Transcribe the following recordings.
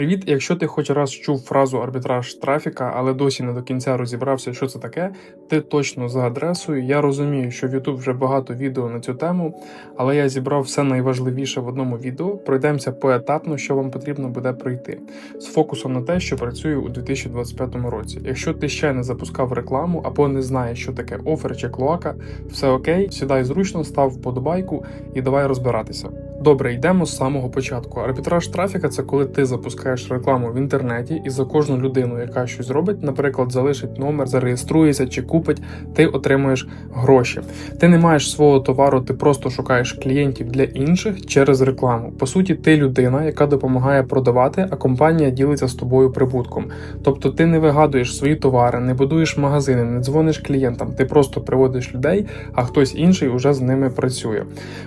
Привіт! Якщо ти хоч раз чув фразу арбітраж трафіка, але досі не до кінця розібрався, що це таке, ти точно за адресою. Я розумію, що в YouTube вже багато відео на цю тему, але я зібрав все найважливіше в одному відео. Пройдемося поетапно, що вам потрібно буде пройти, з фокусом на те, що працює у 2025 році. Якщо ти ще не запускав рекламу або не знаєш, що таке офер чи клоака, все окей, сідай зручно, став вподобайку і давай розбиратися. Добре, йдемо з самого початку. Арбітраж трафіка це коли ти запускаєш рекламу в інтернеті, і за кожну людину, яка щось робить, наприклад, залишить номер, зареєструється чи купить, ти отримуєш гроші. Ти не маєш свого товару, ти просто шукаєш клієнтів для інших через рекламу. По суті, ти людина, яка допомагає продавати, а компанія ділиться з тобою прибутком. Тобто ти не вигадуєш свої товари, не будуєш магазини, не дзвониш клієнтам, ти просто приводиш людей, а хтось інший уже з ними працює.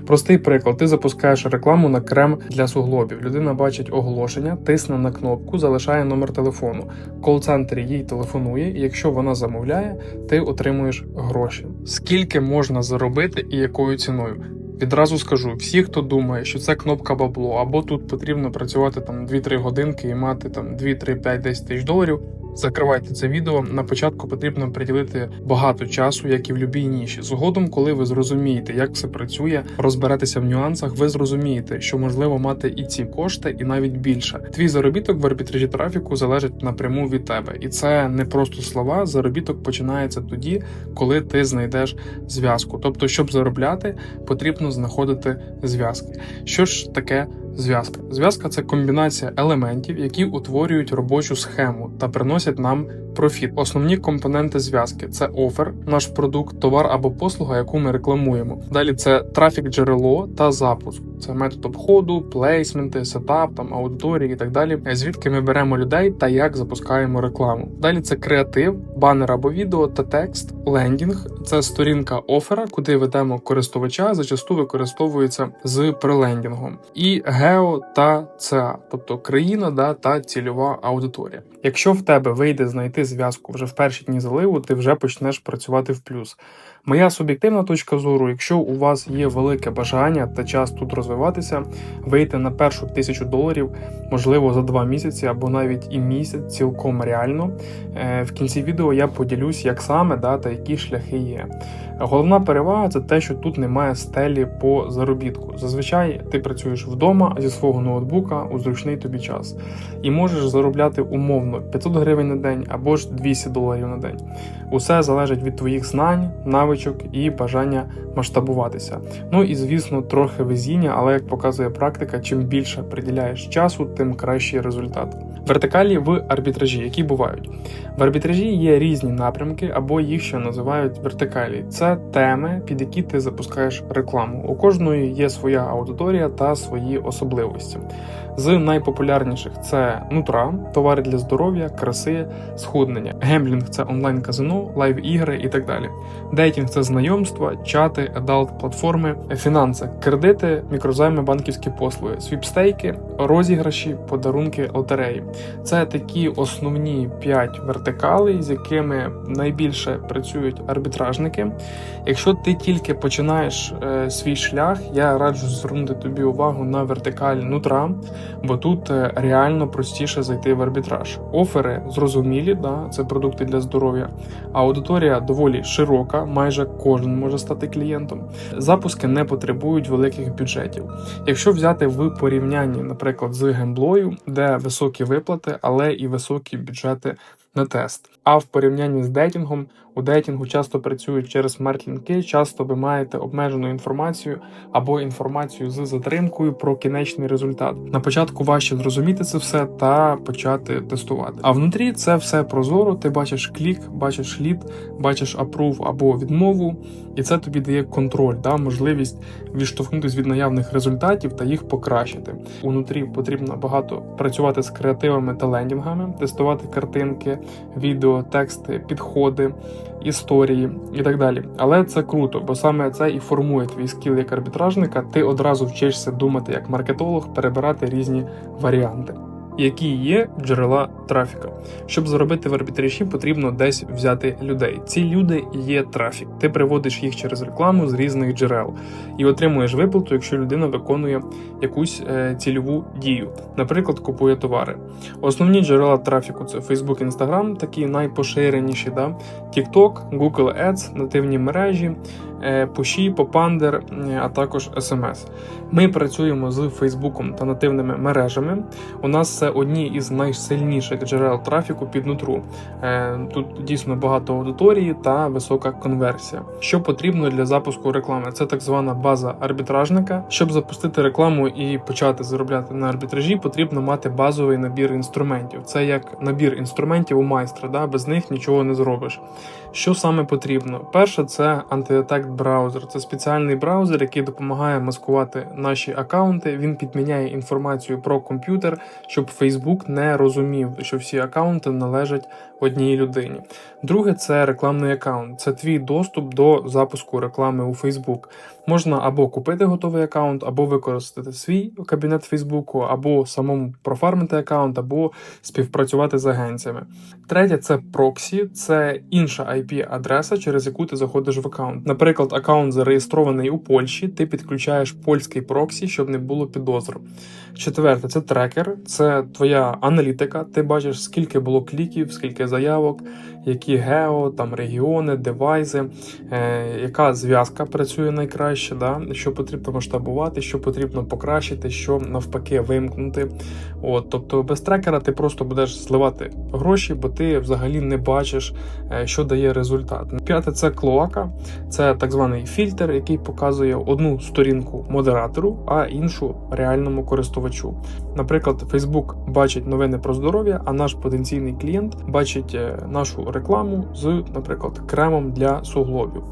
Простий приклад: ти запускаєш рекламу на крем для суглобів. Людина бачить оголошення, тисне на кнопку, залишає номер телефону. Кол-центрі їй телефонує, і якщо вона замовляє, ти отримуєш гроші. Скільки можна заробити і якою ціною? Відразу скажу, всі, хто думає, що це кнопка бабло, або тут потрібно працювати там 2-3 годинки і мати там 2, 3, 5, 10 тисяч доларів. Закривайте це відео. На початку потрібно приділити багато часу, як і в любій ніші. Згодом, коли ви зрозумієте, як все працює, розберетеся в нюансах, ви зрозумієте, що можливо мати і ці кошти, і навіть більше. Твій заробіток в арбітражі трафіку залежить напряму від тебе, і це не просто слова. Заробіток починається тоді, коли ти знайдеш зв'язку. Тобто, щоб заробляти, потрібно знаходити зв'язки. Що ж таке? Зв'язка. Зв'язка це комбінація елементів, які утворюють робочу схему та приносять нам профіт. Основні компоненти зв'язки це офер, наш продукт, товар або послуга, яку ми рекламуємо. Далі це трафік джерело та запуск. Це метод обходу, плейсменти, сетап, там аудиторії і так далі. Звідки ми беремо людей та як запускаємо рекламу. Далі це креатив, банер або відео та текст, лендінг. Це сторінка офера, куди ведемо користувача, зачасту використовується з прелендінгом. І гео та ЦА, тобто країна да, та цільова аудиторія. Якщо в тебе вийде знайти зв'язку вже в перші дні заливу, ти вже почнеш працювати в плюс. Моя суб'єктивна точка зору, якщо у вас є велике бажання та час тут розвиватися, вийти на першу тисячу доларів, можливо, за два місяці або навіть і місяць, цілком реально. Е, В кінці відео я поділюсь, як саме да, та які шляхи є. Головна перевага це те, що тут немає стелі по заробітку. Зазвичай ти працюєш вдома зі свого ноутбука у зручний тобі час і можеш заробляти умовно 500 гривень на день або ж 200 доларів на день. Усе залежить від твоїх знань, навичок і бажання масштабуватися. Ну і звісно, трохи везіння, але як показує практика, чим більше приділяєш часу, тим кращий результат. Вертикалі в арбітражі, які бувають. В арбітражі є різні напрямки, або їх ще називають вертикалі. Це теми, під які ти запускаєш рекламу. У кожної є своя аудиторія та свої особливості. З найпопулярніших це нутра, товари для здоров'я, краси, схуднення. Гемблінг це онлайн-казино, лайв-ігри і так далі. Дейтінг це знайомства, чати, адалт, платформи, фінанси, кредити, мікрозайми, банківські послуги, свіпстейки, розіграші, подарунки, лотереї. Це такі основні 5 вертикалей, з якими найбільше працюють арбітражники. Якщо ти тільки починаєш е, свій шлях, я раджу звернути тобі увагу на вертикаль нутра, бо тут е, реально простіше зайти в арбітраж. Офери зрозумілі, да, це продукти для здоров'я. Аудиторія доволі широка, майже кожен може стати клієнтом. Запуски не потребують великих бюджетів. Якщо взяти в порівнянні, наприклад, з гемблою, де високі виплати, але і високі бюджети на тест. А в порівнянні з дейтингом, у дейтингу часто працюють через смарт-лінки, часто ви маєте обмежену інформацію або інформацію з затримкою про кінечний результат. На початку важче зрозуміти це все та почати тестувати. А внутрі це все прозоро. Ти бачиш клік, бачиш лід, бачиш апрув або відмову, і це тобі дає контроль, да, можливість відштовхнутися від наявних результатів та їх покращити. Унутрі потрібно багато працювати з креативами та лендінгами, тестувати картинки, відео, тексти, підходи, історії і так далі. Але це круто, бо саме це і формує твій скіл як арбітражника. Ти одразу вчишся думати як маркетолог, перебирати різні варіанти. Які є джерела трафіка. Щоб заробити в арбітражі, потрібно десь взяти людей. Ці люди є трафік. Ти приводиш їх через рекламу з різних джерел і отримуєш виплату, якщо людина виконує якусь е, цільову дію, наприклад, купує товари. Основні джерела трафіку це Facebook, Instagram, такі найпоширеніші, да? TikTok, Google Ads, нативні мережі, пуші, попандер, е, а також SMS. Ми працюємо з Фейсбуком та нативними мережами. У нас це одні із найсильніших джерел трафіку під нутру. Е, Тут дійсно багато аудиторії та висока конверсія. Що потрібно для запуску реклами? Це так звана база арбітражника. Щоб запустити рекламу і почати заробляти на арбітражі, потрібно мати базовий набір інструментів. Це як набір інструментів у майстра, да? без них нічого не зробиш. Що саме потрібно? Перше, це антидетект браузер. Це спеціальний браузер, який допомагає маскувати наші акаунти. Він підміняє інформацію про комп'ютер, щоб Facebook не розумів, що всі акаунти належать одній людині. Друге, це рекламний акаунт. Це твій доступ до запуску реклами у Facebook. Можна або купити готовий акаунт, або використати свій кабінет Фейсбуку, або самому профармити акаунт, або співпрацювати з агенціями. Третє це проксі, це інша IP-адреса, через яку ти заходиш в акаунт. Наприклад, акаунт зареєстрований у Польщі, ти підключаєш польський проксі, щоб не було підозр. Четверте це трекер, це твоя аналітика. Ти бачиш, скільки було кліків, скільки заявок, які гео, там регіони, девайси, е, яка зв'язка працює найкраще, да? що потрібно масштабувати, що потрібно покращити, що навпаки вимкнути. От, тобто без трекера ти просто будеш зливати гроші, бо ти взагалі не бачиш, е, що дає результат. П'яте це клоака, це так званий фільтр, який показує одну сторінку модератору, а іншу реальному користувачу. Наприклад, Facebook бачить новини про здоров'я, а наш потенційний клієнт бачить е, нашу рекламу з, наприклад, кремом для суглобів.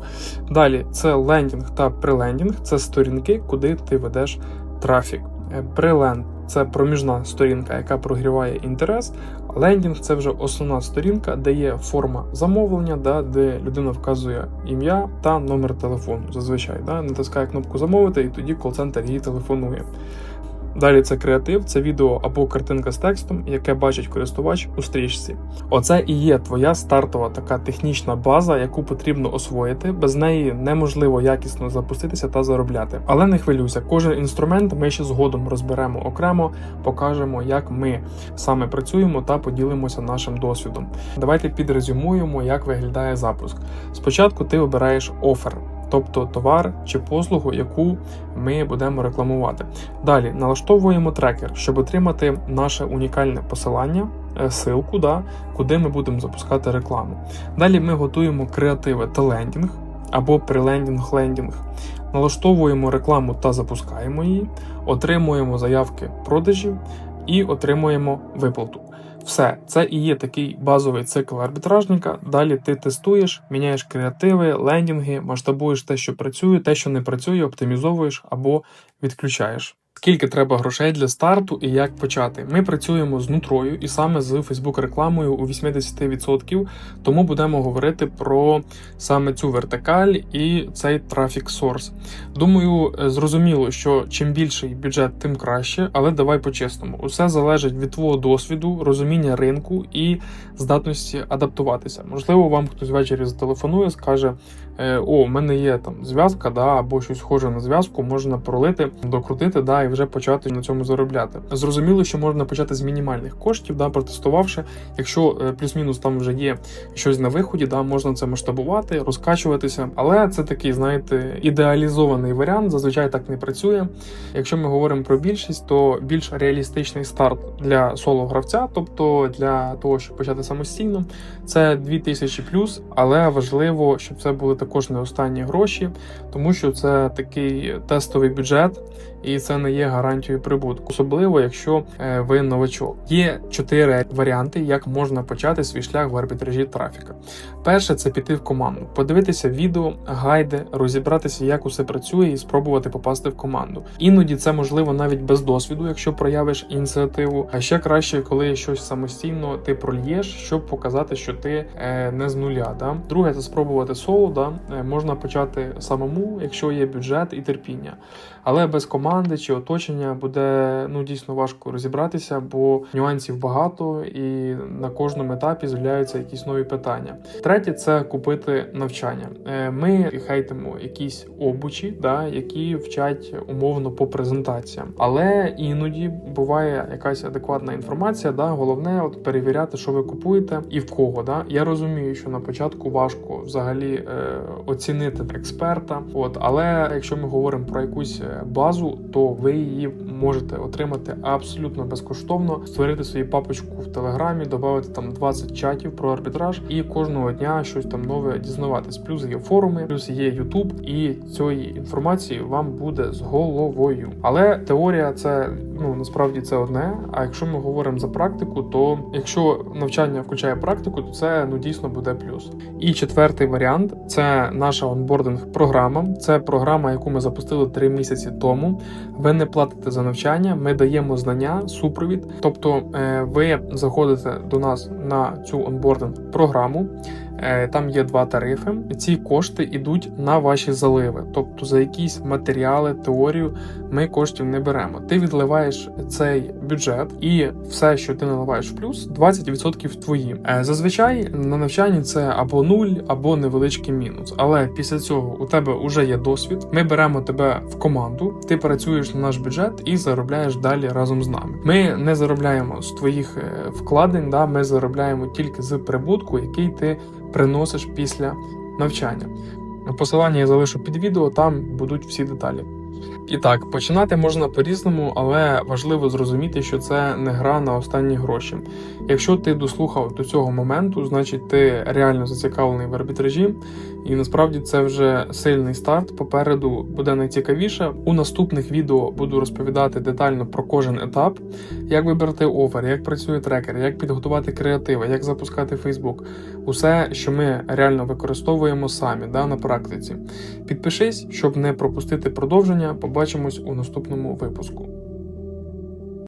Далі це лендінг та прилендінг це сторінки, куди ти ведеш трафік. Е, Приленд це проміжна сторінка, яка прогріває інтерес. Лендінг це вже основна сторінка, де є форма замовлення, да, де людина вказує ім'я та номер телефону. Зазвичай да, натискає кнопку замовити, і тоді кол-центр її телефонує. Далі це креатив, це відео або картинка з текстом, яке бачить користувач у стрічці. Оце і є твоя стартова така технічна база, яку потрібно освоїти. Без неї неможливо якісно запуститися та заробляти. Але не хвилюйся, кожен інструмент ми ще згодом розберемо окремо, покажемо, як ми саме працюємо та поділимося нашим досвідом. Давайте підрезюмуємо, як виглядає запуск. Спочатку ти обираєш офер. Тобто товар чи послугу, яку ми будемо рекламувати. Далі налаштовуємо трекер, щоб отримати наше унікальне посилання, е, ссылку, да, куди ми будемо запускати рекламу. Далі ми готуємо креативи та лендінг або прилендінг-лендінг. Налаштовуємо рекламу та запускаємо її, отримуємо заявки продажів і отримуємо виплату. Все, це і є такий базовий цикл арбітражника. Далі ти тестуєш, міняєш креативи, лендінги, масштабуєш те, що працює, те, що не працює, оптимізовуєш або відключаєш. Скільки треба грошей для старту і як почати? Ми працюємо з нутрою і саме з Facebook рекламою у 80%, тому будемо говорити про саме цю вертикаль і цей трафік сорс. Думаю, е, зрозуміло, що чим більший бюджет, тим краще, але давай по-чесному. Усе залежить від твого досвіду, розуміння ринку і здатності адаптуватися. Можливо, вам хтось ввечері зателефонує, скаже: е, О, у мене є там зв'язка, да, або щось схоже на зв'язку, можна пролити, докрутити, да, і вже почати на цьому заробляти. Зрозуміло, що можна почати з мінімальних коштів, да, протестувавши. Якщо е, плюс-мінус там вже є щось на виході, да, можна це масштабувати, розкачуватися. Але це такий, знаєте, ідеалізований варіант. Зазвичай так не працює. Якщо ми говоримо про більшість, то більш реалістичний старт для соло-гравця, тобто для того, щоб почати самостійно, це 2000 плюс, але важливо, щоб це були також не останні гроші, тому що це такий тестовий бюджет, і це не є гарантією прибутку, особливо якщо е, ви новачок. Є чотири варіанти, як можна почати свій шлях в арбітражі трафіка. Перше це піти в команду, подивитися відео, гайди, розібратися, як усе працює, і спробувати попасти в команду. Іноді це можливо навіть без досвіду, якщо проявиш ініціативу. А ще краще, коли щось самостійно ти прольєш, щоб показати, що ти е, не з нуля. Да? Друге, це спробувати соло. Да? Е, можна почати самому, якщо є бюджет і терпіння. Але без команди чи оточення буде ну дійсно важко розібратися, бо нюансів багато і на кожному етапі з'являються якісь нові питання. Третє це купити навчання. Е, Ми хейтимо якісь обучі, да, які вчать умовно по презентаціям, але іноді буває якась адекватна інформація. Да, головне от перевіряти, що ви купуєте і в кого. Да. Я розумію, що на початку важко взагалі е, оцінити експерта. От, але якщо ми говоримо про якусь е, базу, то ви її можете отримати абсолютно безкоштовно, створити свою папочку в телеграмі, додати там 20 чатів про арбітраж і кожного дня щось там нове дізнаватись. Плюс є форуми, плюс є Ютуб, і цієї інформації вам буде з головою. Але теорія це ну насправді це одне. А якщо ми говоримо за практику, то якщо навчання включає практику, то це ну дійсно буде плюс. І четвертий варіант це наша онбординг програма. Це програма, яку ми запустили три місяці тому. Ви не платите за навчання, ми даємо знання, супровід. Тобто, е, ви заходите до нас на цю онбординг програму. Е, Там є два тарифи. Ці кошти йдуть на ваші заливи. Тобто за якісь матеріали, теорію ми коштів не беремо. Ти відливаєш цей бюджет, і все, що ти наливаєш в плюс, 20% твої. Е, Зазвичай на навчанні це або нуль, або невеличкий мінус. Але після цього у тебе вже є досвід. Ми беремо тебе в команду, ти працюєш на наш бюджет і заробляєш далі разом з нами. Ми не заробляємо з твоїх е, вкладень, да, ми заробляємо тільки з прибутку, який ти приносиш після навчання. Посилання я залишу під відео, там будуть всі деталі. І так, починати можна по-різному, але важливо зрозуміти, що це не гра на останні гроші. Якщо ти дослухав до цього моменту, значить ти реально зацікавлений в арбітражі, і насправді це вже сильний старт. Попереду буде найцікавіше. У наступних відео буду розповідати детально про кожен етап, як вибрати офер, як працює трекер, як підготувати креативи, як запускати Facebook. Усе, що ми реально використовуємо самі да, на практиці. Підпишись, щоб не пропустити продовження. Побачимось у наступному випуску.